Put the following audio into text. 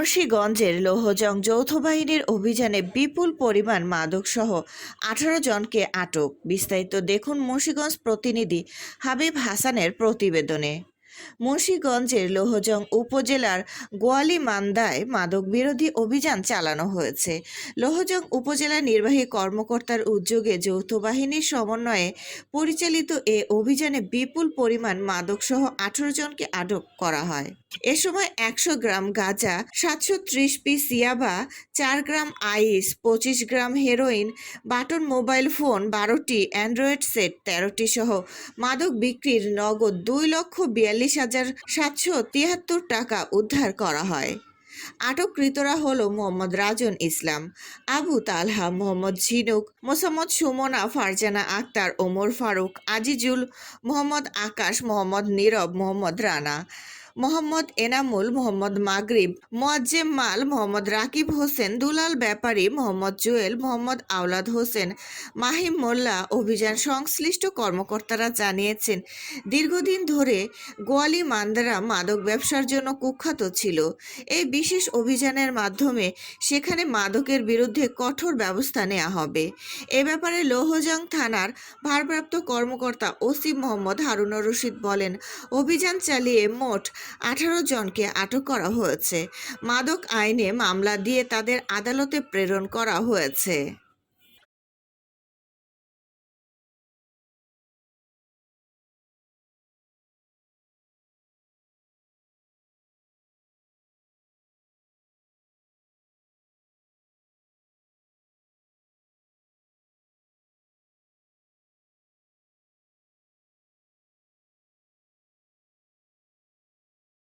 মুন্সীগঞ্জের লৌহজং যৌথ বাহিনীর অভিযানে বিপুল পরিমাণ মাদকসহ আঠারো জনকে আটক। বিস্তারিত দেখুন মুন্সীগঞ্জ প্রতিনিধি হাবিব হাসানের প্রতিবেদনে। মুন্সীগঞ্জের লৌহজং উপজেলার গোয়ালি মান্দায় মাদক বিরোধী অভিযান চালানো হয়েছে। লৌহজং উপজেলা নির্বাহী কর্মকর্তার উদ্যোগে যৌথ বাহিনীর সমন্বয়ে পরিচালিত এ অভিযানে বিপুল পরিমাণ মাদকসহ আঠারো জনকে আটক করা হয়। এ সময় একশো গ্রাম গাঁজা, সাতশো ত্রিশ পিস ইয়াবা চার গ্রাম আইস, পঁচিশ gram heroin button mobile phone, বারোটি অ্যান্ড্রয়েড সেট, তেরোটি সহ মাদক বিক্রির নগদ দুই লক্ষ বিয়াল্লিশ হাজার সাতশো তিয়াত্তর টাকা উদ্ধার করা হয়। আটককৃতরা হল মোহাম্মদ রাজন ইসলাম, আবু তালহা, মোহাম্মদ ঝিনুক, মোসাম্মদ সুমনা, ফারজানা আক্তার, ওমর ফারুক, আজিজুল, মোহাম্মদ আকাশ, মোহাম্মদ নীরব, মোহাম্মদ রানা। মোহাম্মদ এনামুল, মোহাম্মদ মাগরিব, মোয়াজ্জেম মাল, মোহাম্মদ রাকিব হোসেন, দুলাল ব্যাপারী, মোহাম্মদ জুয়েল, মোহাম্মদ আওলাদ হোসেন, মাহিম মোল্লা অভিযান সংশ্লিষ্ট কর্মকর্তারা জানিয়েছেন, দীর্ঘদিন ধরে গোয়ালি মান্দারা মাদক ব্যবসার জন্য কুখ্যাত ছিল। এই বিশেষ অভিযানের মাধ্যমে সেখানে মাদকের বিরুদ্ধে কঠোর ব্যবস্থা নেওয়া হবে। এ ব্যাপারে লৌহজং থানার ভারপ্রাপ্ত কর্মকর্তা ওসি মোহাম্মদ হারুনুর রশিদ বলেন, অভিযান চালিয়ে মোট আঠারো জনকে আটক করা হয়েছে। মাদক আইনে মামলা দিয়ে তাদের আদালতে প্রেরণ করা হয়েছে।